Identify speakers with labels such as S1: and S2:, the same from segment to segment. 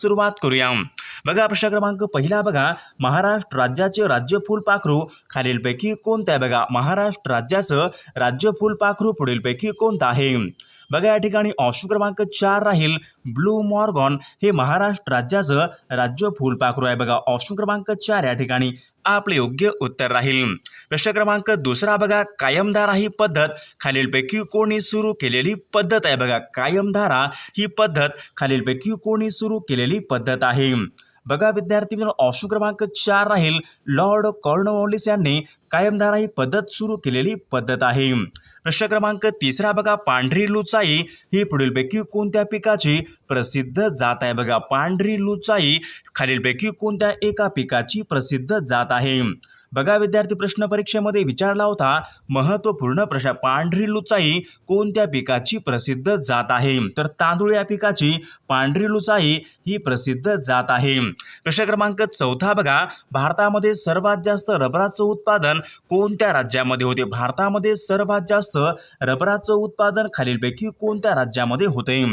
S1: सुरुवात करूया बघा प्रश्न क्रमांक पहिला बघा. महाराष्ट्र राज्याचे राज्य फुलपाखरू खालीलपैकी कोणतं आहे बघा? महाराष्ट्र राज्याचं राज्य फुलपाखरू पुढीलपैकी कोणतं आहे? बघा या ठिकाणी ऑप्शन क्रमांक चार राहील. ब्लू मॉर्गॉन हे महाराष्ट्र राज्याचं राज्य फुलपाखरू आहे बघा. ऑप्शन क्रमांक चार या ठिकाणी. आपले योग्य उत्तर राहील. प्रश्न क्रमांक दुसरा बघा कायमधारा ही पद्धत खालीलपैकी कोणी सुरू केलेली पद्धत आहे? बघा कायमधारा ही पद्धत खालीलपैकी कोणी सुरू केलेली पद्धत आहे? बघा विद्यार्थी मित्रांनो ऑप्शन क्रमांक चार राहील लॉर्ड कॉर्नवॉलिस यांनी कायमधारा ही पद्धत सुरू केलेली पद्धत आहे. प्रश्न क्रमांक तिसरा बघा पांढरी लुचाई ही पुढीलपैकी कोणत्या पिकाची प्रसिद्ध जात आहे? बघा पांढरी लुचाई खालीलपैकी कोणत्या एका पिकाची प्रसिद्ध जात आहे? बघा विद्यार्थी प्रश्न परीक्षेमध्ये विचारला होता महत्त्वपूर्ण प्रश्न पांढरी लुचाई कोणत्या पिकाची प्रसिद्ध जात आहे? तर तांदूळ या पिकाची पांढरी लुचाई ही प्रसिद्ध जात आहे. प्रश्न क्रमांक चौथा बघा. भारतामध्ये सर्वात जास्त रबराचं उत्पादन कोणत्या राज्यामध्ये होते? भारतामध्ये सर्वात जास्त रबराचं उत्पादन खालीलपैकी कोणत्या राज्यामध्ये होते?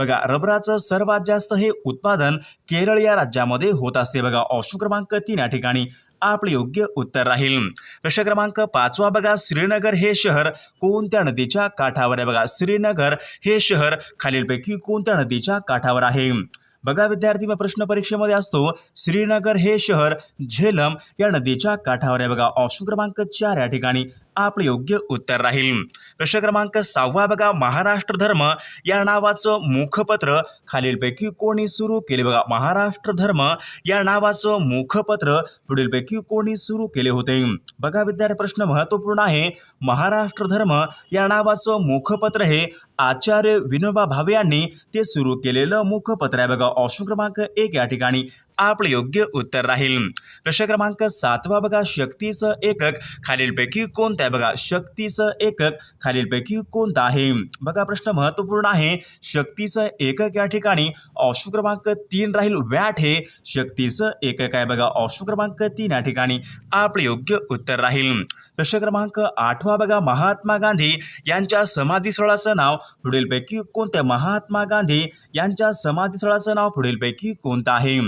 S1: बघा रबराचं सर्वात जास्त हे उत्पादन केरळ या राज्यामध्ये होत असते बघा. ऑप्शन क्रमांक तीन या ठिकाणी आपले योग्य उत्तर राहील. प्रश्न क्रमांक पाचवा बघा श्रीनगर हे शहर कोणत्या नदीच्या काठावर आहे? बघा श्रीनगर हे शहर खालीलपैकी कोणत्या नदीच्या काठावर आहे? बघा विद्यार्थी मग प्रश्न परीक्षेमध्ये असतो श्रीनगर हे शहर झेलम या नदीच्या काठावर आहे बघा. ऑप्शन क्रमांक चार या ठिकाणी आपलं योग्य उत्तर राहील. प्रश्न क्रमांक सहावा बघा महाराष्ट्र धर्म या नावाचं मुखपत्र खालीलपैकी कोणी सुरू केले? बघा महाराष्ट्र धर्म या नावाचं मुखपत्र पुढीलपैकी कोणी सुरू केले होते? बघा विद्यार्थी प्रश्न महत्त्वपूर्ण आहे. महाराष्ट्र धर्म या नावाचं मुखपत्र हे आचार्य विनोबा भावे यांनी ते सुरू केलेलं मुखपत्र आहे. बघा ऑप्शन क्रमांक एक या ठिकाणी आपलं योग्य उत्तर राहील. प्रश्न क्रमांक सातवा बघा शक्तीचं एकक खालीलपैकी कोणतं आहे बघा शक्तीचं एकक खालीलपैकी कोणतं आहे? बघा प्रश्न महत्त्वपूर्ण आहे. शक्तीचं एकक या ठिकाणी ऑप्शन क्रमांक तीन राहील. वॅट हे शक्तीचं एकक आहे बघा. ऑप्शन क्रमांक तीन या ठिकाणी आपलं योग्य उत्तर राहील. प्रश्न क्रमांक आठवा बघा. महात्मा गांधी यांच्या समाधीस्थळाचं नाव पुढीलपैकी कोणत्या महात्मा गांधी यांच्या समाधीस्थळाचं नाव पुढीलपैकी कोणतं आहे?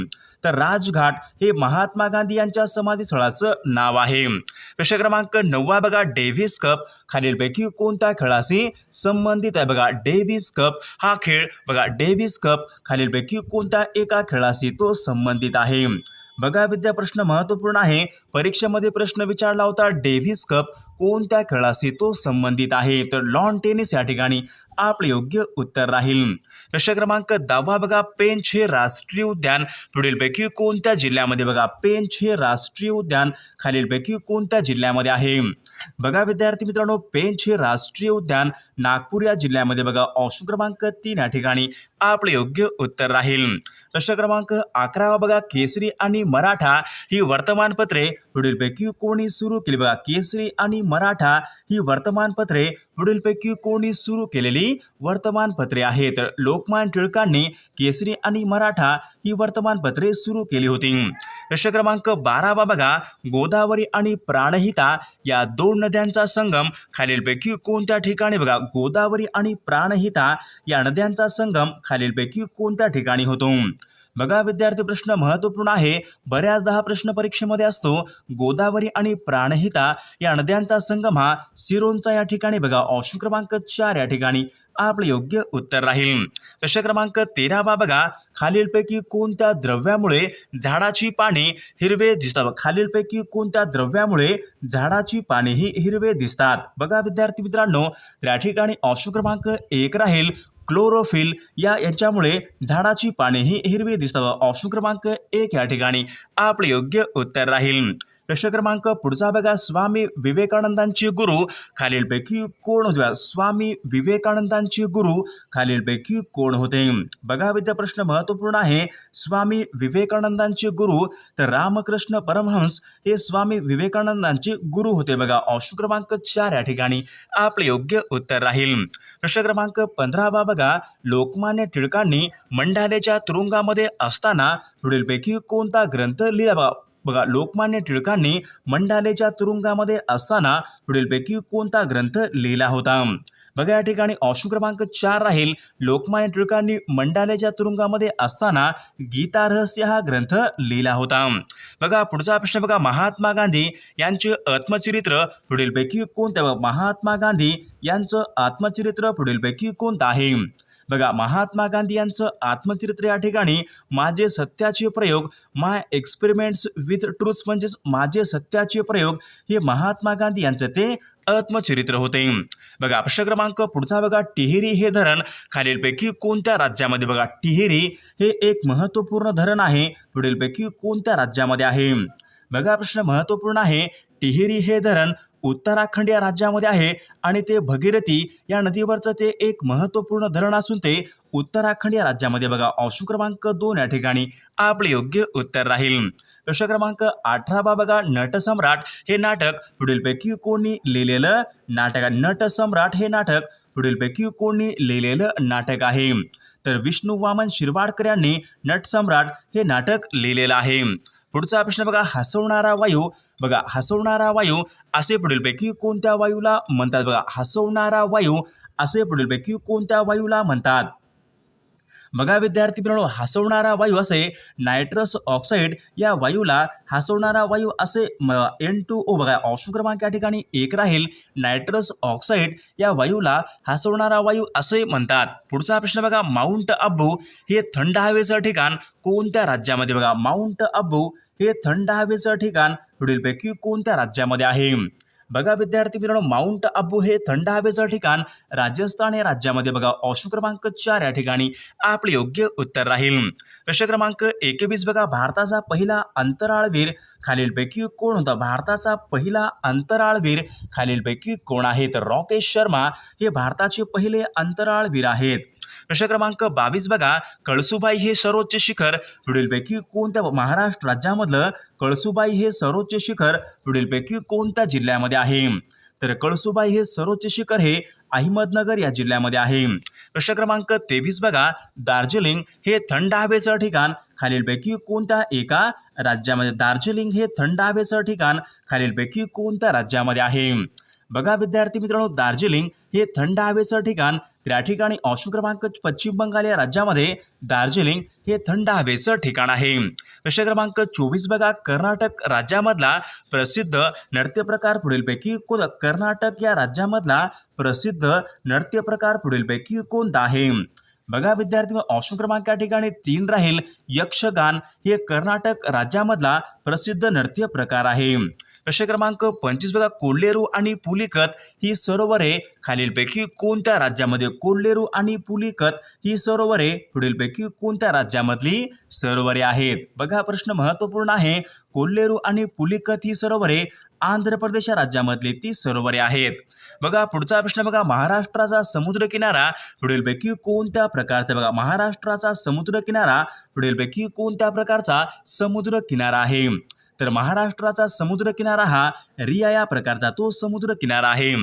S1: तर राजघाट हे महात्मा गांधी यांच्या समाधीस्थळाचं नाव आहे. प्रश्न क्रमांक नववा बघा. डेव्हिस कप खालीलपैकी कोणत्या खेळाशी संबंधित आहे? बघा डेव्हिस कप हा खेळ बघा डेव्हिस कप खालीलपैकी कोणत्या एका खेळाशी तो संबंधित आहे? बघा विद्या प्रश्न महत्त्वपूर्ण आहे. परीक्षेमध्ये प्रश्न विचारला होता डेव्हिस कप कोणत्या खेळाशी तो संबंधित आहे? तर लॉन टेनिस या ठिकाणी आपलं योग्य उत्तर राहील. प्रश्न क्रमांक दहावा बघा पेंच हे राष्ट्रीय उद्यान. पुढीलपैकी कोणत्या जिल्ह्यामध्ये बघा पेंच हे राष्ट्रीय उद्यान? खालीलपैकी कोणत्या जिल्ह्यामध्ये आहे? बघा विद्यार्थी मित्रांनो पेंच हे राष्ट्रीय उद्यान. नागपूर या जिल्ह्यामध्ये बघा ऑप्शन क्रमांक तीन या ठिकाणी आपलं योग्य उत्तर राहील. प्रश्न क्रमांक अकरावा बघा केसरी आणि मराठा ही वर्तमानपत्रे. पुढीलपैकी कोणी सुरू केली? बघा केसरी आणि मराठा ही वर्तमानपत्रे. पुढीलपैकी कोणी सुरू केलेली वर्तमानपत्रे आहेत. लोकमान टिळकांनी केसरी आणि मराठा ही वर्तमानपत्रे सुरू केली होती. प्रश्न क्रमांक बारावा बघा. गोदावरी आणि प्राणहिता या दोन नद्यांचा संगम खालीलपैकी कोणत्या ठिकाणी बघा? गोदावरी आणि प्राणहिता या नद्यांचा संगम खालीलपैकी कोणत्या ठिकाणी होतो? बघा विद्यार्थी प्रश्न महत्त्वपूर्ण आहे. बऱ्याचदा हा प्रश्न परीक्षेमध्ये असतो. गोदावरी आणि प्राणहिता या नद्यांचा संगम हा सिरोंचा या ठिकाणी बघा. ऑप्शन क्रमांक चार या ठिकाणी आपलं योग्य उत्तर राहील. प्रश्न क्रमांक तेरावा बघा. खालीलपैकी कोणत्या द्रव्यामुळे झाडाची पाने हिरवे दिसतात? खालीलपैकी कोणत्या द्रव्यामुळे झाडाची पाने ही हिरवे दिसतात? बघा विद्यार्थी मित्रांनो या ठिकाणी ऑप्शन क्रमांक एक राहील. क्लोरोफिल या यांच्यामुळे झाडाची पानेही हिरवी दिसतात ऑप्शन क्रमांक एक या ठिकाणी. आपले योग्य उत्तर राहील. प्रश्न क्रमांक पुढचा बघा. स्वामी विवेकानंदांचे गुरु. खालीलपैकी कोण होते? स्वामी विवेकानंदांचे गुरु खालीलपैकी कोण होते? बघा विद्या प्रश्न महत्त्वपूर्ण आहे. स्वामी विवेकानंदांचे गुरु तर रामकृष्ण परमहंस हे स्वामी विवेकानंदांचे गुरु होते बघा. ऑप्शन क्रमांक चार या ठिकाणी. आपले योग्य उत्तर राहील. प्रश्न क्रमांक बाबा बघा लोकमान्य टिळकांनी मंडालेच्या तुरुंगामध्ये असताना पुढीलपैकी कोणता ग्रंथ लिहिला बघा लोकमान्य टिळकांनी मंडालेच्या तुरुंगामध्ये असताना पुढीलपैकी कोणता ग्रंथ लिहिला होता? बघा या ठिकाणी ऑप्शन क्रमांक चार राहील. लोकमान्य टिळकांनी मंडालेच्या तुरुंगामध्ये असताना गीता रहस्य हा ग्रंथ लिहिला होता. बघा पुढचा प्रश्न बघा महात्मा गांधी यांचे आत्मचरित्र पुढीलपैकी कोणत्या महात्मा गांधी यांचं आत्मचरित्र पुढीलपैकी कोणतं आहे? बघा महात्मा गांधी यांचं आत्मचरित्र या ठिकाणी माझे सत्याचे प्रयोग माय एक्सपेरिमेंट्स विथ ट्रूथ म्हणजेच माझे सत्याचे प्रयोग हे महात्मा गांधी यांचं ते आत्मचरित्र होते. बघा प्रश्न क्रमांक पुढचा बघा टिहेरी हे धरण खालीलपैकी कोणत्या राज्यामध्ये? बघा टिहेरी हे एक महत्त्वपूर्ण धरण आहे. पुढीलपैकी कोणत्या राज्यामध्ये आहे? बघा प्रश्न महत्त्वपूर्ण आहे. टिहेरी हे धरण उत्तराखंड या राज्यामध्ये आहे आणि ते भगीरथी या नदीवरचं ते एक महत्त्वपूर्ण धरण असून ते उत्तराखंड या राज्यामध्ये बघा. ऑप्शन क्रमांक दोन या ठिकाणी आपले योग्य उत्तर राहील. प्रश्न क्रमांक अठरावा बघा. नटसम्राट हे नाटक पुढीलपैकी कोणी लिहिलेलं नाटक आहे? नटसम्राट हे नाटक पुढीलपैकी कोणी लिहिलेलं नाटक आहे? तर विष्णू वामन शिरवाडकर यांनी नटसम्राट हे नाटक लिहिलेलं आहे. पुढचा प्रश्न बघा हसवणारा वायू. बघा हसवणारा वायू असे पुढीलपैकी कोणत्या वायूला म्हणतात? बघा हसवणारा वायू असे पुढीलपैकी कोणत्या वायूला म्हणतात? बघा विद्यार्थी मित्रांनो हसवणारा वायू असे नायट्रस ऑक्साईड या वायूला हसवणारा वायू असे एन टू ओ बघा ऑप्शन क्रमांक या ठिकाणी एक राहील. नायट्रस ऑक्साईड या वायूला हसवणारा वायू असे म्हणतात. पुढचा प्रश्न बघा माउंट अब्बू हे थंड हवेचं ठिकाण कोणत्या राज्यामध्ये? बघा माउंट अब्बू हे थंड हवेचं ठिकाण पुढीलपैकी कोणत्या राज्यामध्ये आहे? बघा विद्यार्थी मित्रांनो माउंट अब्बू हे थंड हवेचं ठिकाण. राजस्थान या राज्यामध्ये बघा ऑप्शन क्रमांक चार या ठिकाणी आपले योग्य उत्तर राहील. प्रश्न क्रमांक एकवीस बघा भारताचा पहिला अंतराळवीर खालीलपैकी कोण होता? भारताचा पहिला अंतराळवीर खालीलपैकी कोण आहे? तर राकेश शर्मा हे भारताचे पहिले अंतराळवीर आहेत. प्रश्न क्रमांक बावीस बघा कळसुबाई हे सर्वोच्च शिखर पुढीलपैकी कोणत्या महाराष्ट्र राज्यामधलं कळसुबाई हे सर्वोच्च शिखर पुढीलपैकी कोणत्या जिल्ह्यामध्ये आहे. तर कळसुबाई हे सर्वोच्च शिखर हे अहमदनगर या जिल्ह्यामध्ये आहे. प्रश्न क्रमांक तेवीस बघा. दार्जिलिंग हे थंड हवेचं ठिकाण. खालीलपैकी कोणत्या एका राज्यामध्ये दार्जिलिंग हे थंड हवेचं ठिकाण? खालीलपैकी कोणत्या राज्यामध्ये आहे? बघा विद्यार्थी मित्रांनो दार्जिलिंग हे थंड हवेचं ठिकाण. त्या ठिकाणी ऑप्शन क्रमांक पश्चिम बंगाल या राज्यामध्ये दार्जिलिंग हे थंड हवेचं ठिकाण आहे. प्रश्न क्रमांक चोवीस बघा कर्नाटक राज्यामधला प्रसिद्ध नृत्य प्रकार पुढीलपैकी कोण? कर्नाटक या राज्यामधला प्रसिद्ध नृत्य प्रकार पुढीलपैकी कोणता आहे? बघा विद्यार्थी ऑप्शन क्रमांक या ठिकाणी तीन राहील. यक्षगान हे कर्नाटक राज्यामधला प्रसिद्ध नृत्य प्रकार आहे. प्रश्न क्रमांक पंचवीस बघा. कोल्हेरू आणि पुलिकत ही सरोवरे खालीलपैकी कोणत्या राज्यामध्ये? कोल्हेरू आणि पुलिकत ही सरोवरे पुढीलपैकी कोणत्या राज्यामधली सरोवरे आहेत? बघा प्रश्न महत्त्वपूर्ण आहे. कोल्हेरू आणि पुलिकत ही सरोवरे आंध्र प्रदेश या राज्यामधली ती सरोवरे आहेत. बघा पुढचा प्रश्न बघा महाराष्ट्राचा समुद्र किनारा पुढीलपैकी कोणत्या प्रकारचा? बघा महाराष्ट्राचा समुद्र किनारा पुढीलपैकी कोणत्या प्रकारचा? समुद्र किनारा आहे. तर महाराष्ट्राचा समुद्र किनारा हा रिया या प्रकारचा तो समुद्र किनारा आहे.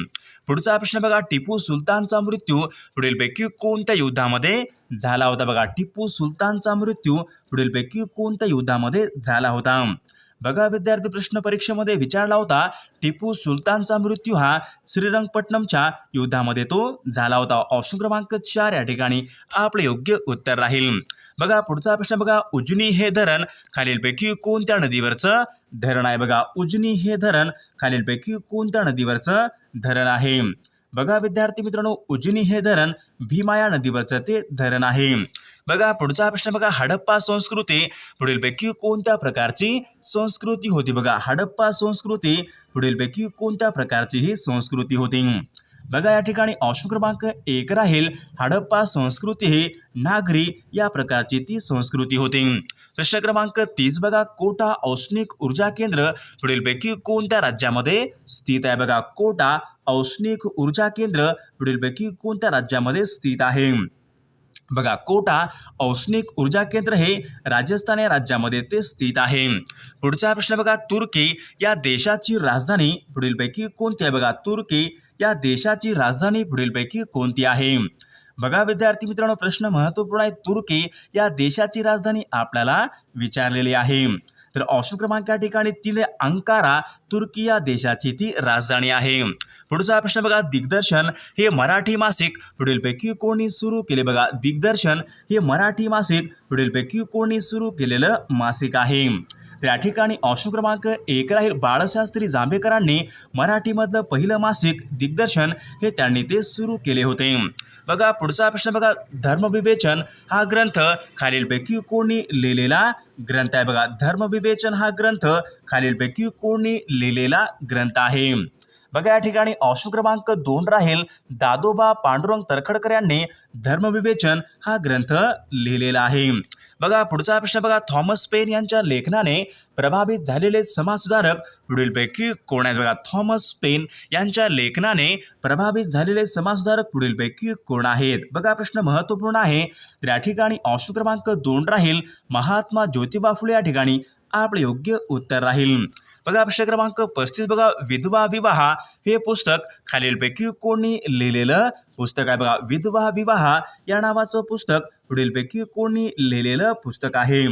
S1: पुढचा प्रश्न बघा टिपू सुलतानचा मृत्यू पुढीलपैकी कोणत्या युद्धामध्ये झाला होता? बघा टिपू सुलतानचा मृत्यू पुढीलपैकी कोणत्या युद्धामध्ये झाला होता? बघा विद्यार्थी प्रश्न परीक्षेमध्ये विचारला होता टिपू सुलतानचा मृत्यू हा श्रीरंगपट्टणमच्या युद्धामध्ये तो झाला होता. ऑप्शन क्रमांक चार या ठिकाणी आपलं योग्य उत्तर राहील. बघा पुढचा प्रश्न बघा उजनी हे धरण खालीलपैकी कोणत्या नदीवरचं धरण आहे? बघा उजनी हे धरण खालीलपैकी कोणत्या नदीवरचं धरण आहे? बघा विद्यार्थी मित्रांनो उजनी हे धरण भीमाया नदीवरचं ते धरण आहे. बघा पुढचा प्रश्न बघा हडप्पा संस्कृती. पुढीलपैकी कोणत्या प्रकारची संस्कृती होती? बघा हडप्पा संस्कृती पुढीलपैकी कोणत्या प्रकारची ही संस्कृती होती? बघा या ठिकाणी ऑप्शन क्रमांक एक राहील. हडप्पा संस्कृती ही नागरी या प्रकारची ती संस्कृती होती. प्रश्न क्रमांक तीस बघा कोटा औष्णिक ऊर्जा केंद्र. पुढीलपैकी कोणत्या राज्यामध्ये स्थित आहे? बघा कोटा औष्णिक ऊर्जा केंद्र पुढीलपैकी कोणत्या राज्यामध्ये स्थित आहे? बघा कोटा औष्णिक ऊर्जा केंद्र हे राजस्थान या राज्यामध्ये ते स्थित आहे. पुढचा प्रश्न बघा तुर्की या देशाची राजधानी पुढीलपैकी कोणती आहे? बघा तुर्की या देशाची राजधानी पुढीलपैकी कोणती आहे? बघा विद्यार्थी मित्रांनो प्रश्न महत्त्वपूर्ण आहे. तुर्की या देशाची राजधानी आपल्याला विचारलेली आहे. तर ऑप्शन क्रमांक या ठिकाणी तिने अंकारा तुर्की या देशाची ती राजधानी आहे. पुढचा प्रश्न बघा दिग्दर्शन हे मराठी मासिक पुढीलपैकी कोणी सुरू केले? बघा दिग्दर्शन हे मराठी मासिक पुढीलपैकी कोणी सुरू केलेलं मासिक आहे. तर या ठिकाणी ऑप्शन क्रमांक एक राहील बाळशास्त्री जांभेकरांनी मराठीमधलं पहिलं मासिक दिग्दर्शन हे त्यांनी ते सुरू केले होते. बघा पुढचा प्रश्न बघा धर्मविवेचन हा ग्रंथ खालीलपैकी कोणी लिहिलेला ग्रंथ आहे बघा. धर्मविवेचन हा ग्रंथ खालीलपैकी कोणी लिहिलेला ग्रंथ आहे. बघा या ठिकाणी ऑप्शन क्रमांक दोन राहील. दादोबा पांडुरंग तरखडकर यांनी धर्मविवेचन हा ग्रंथ लिहिलेला आहे. बघा पुढचा प्रश्न बघा. थॉमस पेन यांच्या लेखनाने प्रभावित झालेले समाजसुधारक पुढीलपैकी कोण आहेत? बघा थॉमस पेन यांच्या लेखनाने प्रभावित झालेले समाजसुधारक पुढीलपैकी कोण आहेत? बघा प्रश्न महत्त्वपूर्ण आहे. तर या ठिकाणी ऑप्शन क्रमांक दोन राहील. महात्मा ज्योतिबा फुले या ठिकाणी आपले योग्य उत्तर राहील. बघा प्रश्न क्रमांक पस्तीस बघा विधवा विवाह हे पुस्तक खालीलपैकी कोणी लिहिलेलं पुस्तक आहे. बघा विधवा विवाह या नावाचं पुस्तक पुढीलपैकी कोणी लिहिलेलं पुस्तक आहे.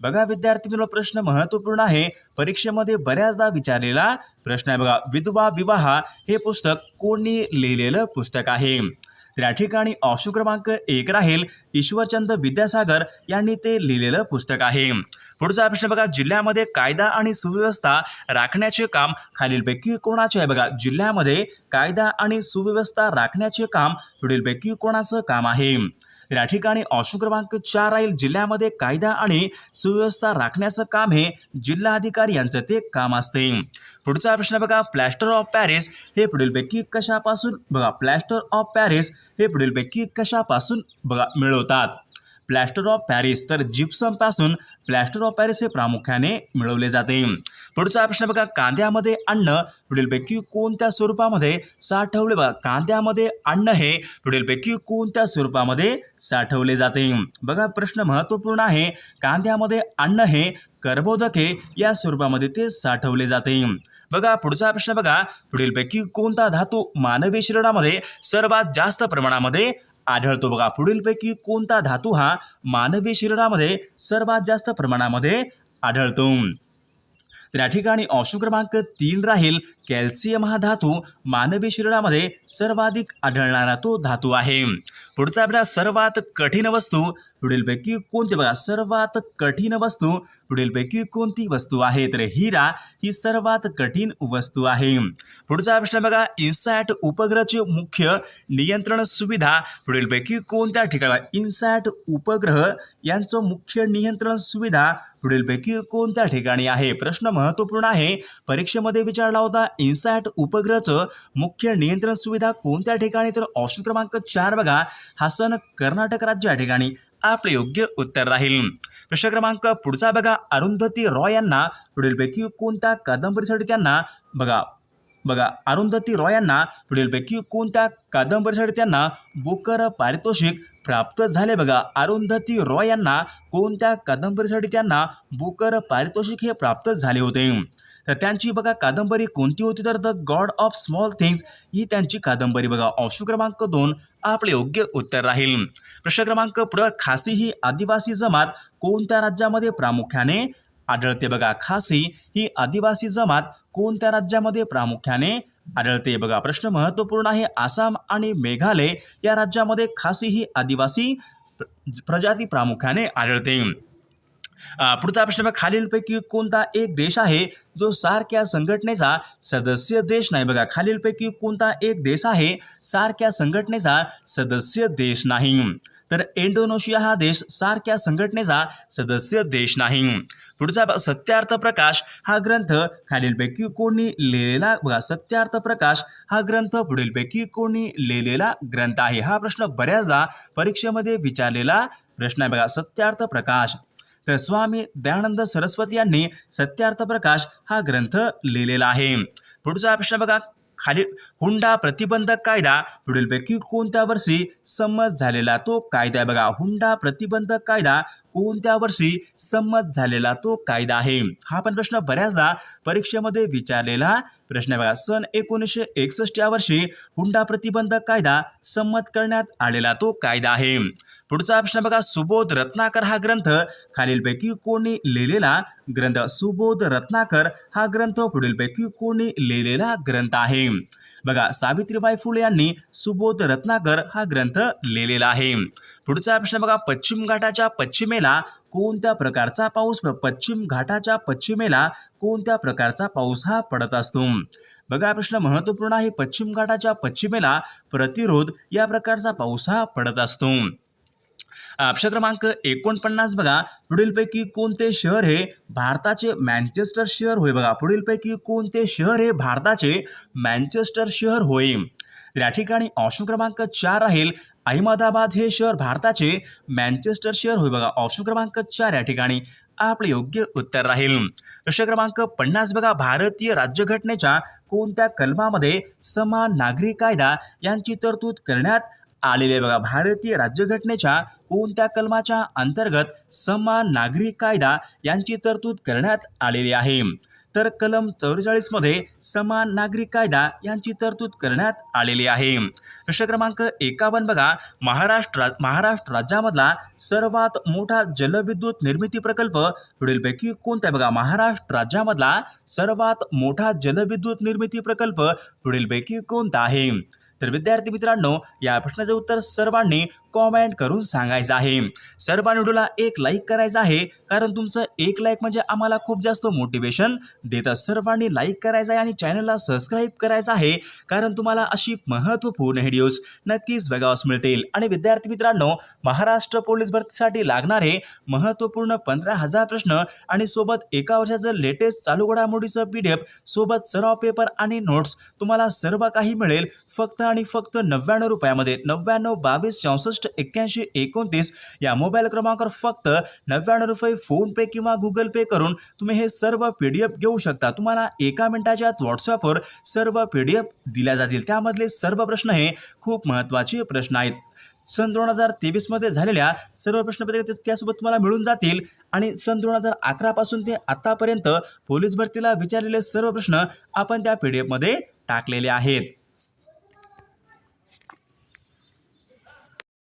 S1: बघा विद्यार्थी मित्र प्रश्न महत्त्वपूर्ण आहे. परीक्षेमध्ये बऱ्याचदा विचारलेला प्रश्न आहे. बघा विधवा विवाह हे पुस्तक कोणी लिहिलेलं पुस्तक आहे? त्या ठिकाणी ऑप्शन क्रमांक एक राहील ईश्वरचंद विद्यासागर यांनी ते लिहिलेलं पुस्तक आहे. पुढचा प्रश्न बघा जिल्ह्यामध्ये कायदा आणि सुव्यवस्था राखण्याचे काम खालीलपैकी कोणाचे आहे? बघा जिल्ह्यामध्ये कायदा आणि सुव्यवस्था राखण्याचे काम पुढीलपैकी कोणाचं काम आहे? तर या ठिकाणी ऑप्शन क्रमांक चार राहील जिल्ह्यामध्ये कायदा आणि सुव्यवस्था राखण्याचं काम हे जिल्हाधिकारी यांचं ते काम असते. पुढचा प्रश्न बघा प्लॅस्टर ऑफ पॅरिस हे पुढीलपैकी कशापासून बघा प्लॅस्टर ऑफ पॅरिस हे पुढीलपैकी कशापासून बघा मिळवतात? Plaster of Paris. तर जिप्समपासून प्लॅस्टर ऑफ पॅरिस हे प्रामुख्याने मिळवले जाते. पुढचा प्रश्न बघा कांद्यामध्ये अन्न पुढीलपैकी कोणत्या स्वरूपामध्ये साठवले बघा कांद्यामध्ये अन्न हे पुढीलपैकी कोणत्या स्वरूपामध्ये साठवले जाते? बघा प्रश्न महत्त्वपूर्ण आहे कांद्यामध्ये अन्न हे कर्बोदके या स्वरूपामध्ये ते साठवले जाते. बघा पुढचा प्रश्न बघा पुढीलपैकी कोणता धातू मानवी शरीरामध्ये सर्वात जास्त प्रमाणामध्ये आढळतो बघा. पुढीलपैकी कोणता धातू हा मानवी शरीरामध्ये सर्वात जास्त प्रमाणामध्ये आढळतो? त्या ठिकाणी ऑप्शन क्रमांक तीन राहील कॅल्शियम हा धातू. मानवी शरीरामध्ये सर्वाधिक आढळणारा तो धातू आहे. पुढचा आपला सर्वात कठीण वस्तू. पुढीलपैकी कोणती? बघा सर्वात कठीण वस्तू. पुढीलपैकी कोणती वस्तू आहे? तर हिरा ही सर्वात कठीण वस्तू आहे. पुढचा प्रश्न बघा इन्सॅट उपग्रहाची मुख्य नियंत्रण सुविधा. पुढीलपैकी कोणत्या ठिकाणी? इन्सॅट उपग्रह यांचं मुख्य नियंत्रण सुविधा. पुढीलपैकी कोणत्या ठिकाणी आहे? प्रश्न महत्त्वपूर्ण आहे. परीक्षेमध्ये विचारला होता इन्सॅट उपग्रहचं मुख्य नियंत्रण सुविधा कोणत्या ठिकाणी? तर ऑप्शन क्रमांक चार बघा. हासन कर्नाटक राज्य या ठिकाणी. आपले योग्य उत्तर राहील. प्रश्न क्रमांक पुढचा बघा. अरुंधती रॉय यांना पुढीलपैकी कोणत्या कादंबरीसाठी त्यांना बघा बघा अरुंधती रॉय यांना पुढीलपैकी कोणत्या कादंबरीसाठी त्यांना बुकर पारितोषिक प्राप्त झाले बघा? अरुंधती रॉय यांना कोणत्या कादंबरीसाठी त्यांना बुकर पारितोषिक हे प्राप्त झाले होते? तर त्यांची बघा कादंबरी कोणती होती? तर The God of Small Things ही त्यांची कादंबरी बघा. ऑप्शन क्रमांक दोन आपले योग्य उत्तर राहील. प्रश्न क्रमांक पुढं खासी ही आदिवासी जमात कोणत्या राज्यामध्ये प्रामुख्याने आढळते बघा? खासी ही आदिवासी जमात कोणत्या राज्यामध्ये प्रामुख्याने? आढळते. बघा प्रश्न महत्त्वपूर्ण आहे. आसाम आणि मेघालय या राज्यामध्ये खासी ही आदिवासी प्र- प्रजाती प्रामुख्याने आढळते. पुढचा प्रश्न बघा. खालीलपैकी कोणता एक देश आहे जो सारख्या संघटनेचा सदस्य देश नाही? बघा खालीलपैकी कोणता एक देश आहे सारख्या संघटनेचा सदस्य देश नाही. तर इंडोनेशिया हा देश सारख्या संघटनेचा सदस्य देश नाही. पुढचा सत्यार्थ प्रकाश हा ग्रंथ खालीलपैकी कोणी लिहिलेला बघा सत्यार्थ प्रकाश हा ग्रंथ पुढीलपैकी कोणी लिहिलेला ग्रंथ आहे. हा प्रश्न बऱ्याचदा परीक्षेमध्ये विचारलेला प्रश्न आहे बघा सत्यार्थ प्रकाश. तर स्वामी दयानंद सरस्वती यांनी सत्यार्थ प्रकाश हा ग्रंथ लिहिलेला आहे. पुढचा प्रश्न बघा खाली हुंडा प्रतिबंधक कायदा पुढीलपैकी कोणत्या वर्षी संमत झालेला तो कायदा आहे? बघा हुंडा प्रतिबंधक कायदा कोणत्या वर्षी संमत झालेला तो कायदा आहे? हा पण प्रश्न बऱ्याचदा परीक्षेमध्ये विचारलेला प्रश्न आहे. बघा सन एकोणीसशे एकसष्ट या वर्षी हुंडा प्रतिबंधक कायदा संमत करण्यात आलेला तो कायदा आहे. पुढचा प्रश्न बघा सुबोध रत्नाकर हा ग्रंथ खालीलपैकी कोणी लिहिलेला ग्रंथ? सुबोध रत्नाकर हा ग्रंथ पुढीलपैकी कोणी लिहिलेला ग्रंथ आहे? बघा सावित्रीबाई फुले यांनी सुबोध रत्नाकर हा ग्रंथ लिहिलेला आहे. पुढचा प्रश्न बघा पश्चिम घाटाच्या पश्चिमेला कोणत्या प्रकारचा पाऊस पश्चिम घाटाच्या पश्चिमेला कोणत्या प्रकारचा पाऊस हा पडत असतो? बघा प्रश्न महत्त्वपूर्ण आहे. पश्चिम घाटाच्या पश्चिमेला प्रतिरोध या प्रकारचा पाऊस हा पडत असतो. ऑप्शन क्रमांक एकोणपन्नास बघा. पुढीलपैकी कोणते शहर हे भारताचे मॅन्चेस्टर शहर होय बघा. पुढीलपैकी कोणते शहर हे भारताचे मॅन्चेस्टर शहर होय? तर या ठिकाणी ऑप्शन क्रमांक चार राहील. अहमदाबाद हे शहर भारताचे मॅन्चेस्टर शहर होय बघा. ऑप्शन क्रमांक चार या ठिकाणी आपले योग्य उत्तर राहील. प्रश्न क्रमांक पन्नास बघा. भारतीय राज्यघटनेच्या कोणत्या कलमामध्ये समान नागरी कायदा यांची तरतूद करण्यात आलेले आहे बघा भारतीय राज्यघटनेच्या कोणत्या कलमाच्या अंतर्गत समान नागरिक कायदा यांची तरतूद करण्यात आलेली आहे? तर कलम चौवेचाळीसमध्ये समान नागरिक कायदा यांची तरतूद करण्यात आलेली आहे. प्रश्न क्रमांक एकावन्न बघा. महाराष्ट्रात महाराष्ट्र राज्यामधला सर्वात मोठा जलविद्युत निर्मिती प्रकल्प पुढीलपैकी कोणता आहे? बघा महाराष्ट्र राज्यामधला सर्वात मोठा जलविद्युत निर्मिती प्रकल्प पुढीलपैकी कोणता आहे? तर विद्यार्थी मित्रांनो या प्रश्नाचं उत्तर सर्वांनी कॉमेंट करून सांगायचं आहे. सर्वांनी व्हिडिओला एक लाईक करायचं आहे. कारण तुमचं एक लाईक म्हणजे आम्हाला खूप जास्त मोटिवेशन देता सर्वांनी लाईक करायचं आहे आणि चॅनलला सबस्क्राईब करायचं आहे. कारण तुम्हाला अशी महत्त्वपूर्ण व्हिडिओज नक्कीच बघावास मिळतील. आणि विद्यार्थी मित्रांनो महाराष्ट्र पोलीस भरतीसाठी लागणारे महत्त्वपूर्ण पंधरा हजार प्रश्न आणि सोबत एका वर्षाचं लेटेस्ट चालू घडामोडीचं पी डी एफ सोबत सराव पेपर आणि नोट्स तुम्हाला सर्व काही मिळेल. फक्त आणि फक्त नव्याण्णव रुपयामध्ये नव्याण्णव बावीस चौसष्ट एक्क्याऐंशी एकोणतीस या मोबाईल क्रमांकावर फक्त नव्याण्णव रुपये फोनपे किंवा गुगल पे करून तुम्ही हे सर्व पी डी एफ घेऊ शकता. तुम्हाला एका मिनिटाच्या आत व्हॉट्सअपवर सर्व पी डी एफ दिल्या जातील. त्यामधले सर्व प्रश्न हे खूप महत्त्वाचे प्रश्न आहेत. सन दोन हजार तेवीसमध्ये झालेल्या सर्व प्रश्नपत्रिका त्यासोबत तुम्हाला मिळून जातील. आणि सन दोन हजार अकरापासून ते आत्तापर्यंत पोलीस भरतीला विचारलेले सर्व प्रश्न आपण त्या पी डी एफमध्ये टाकलेले आहेत.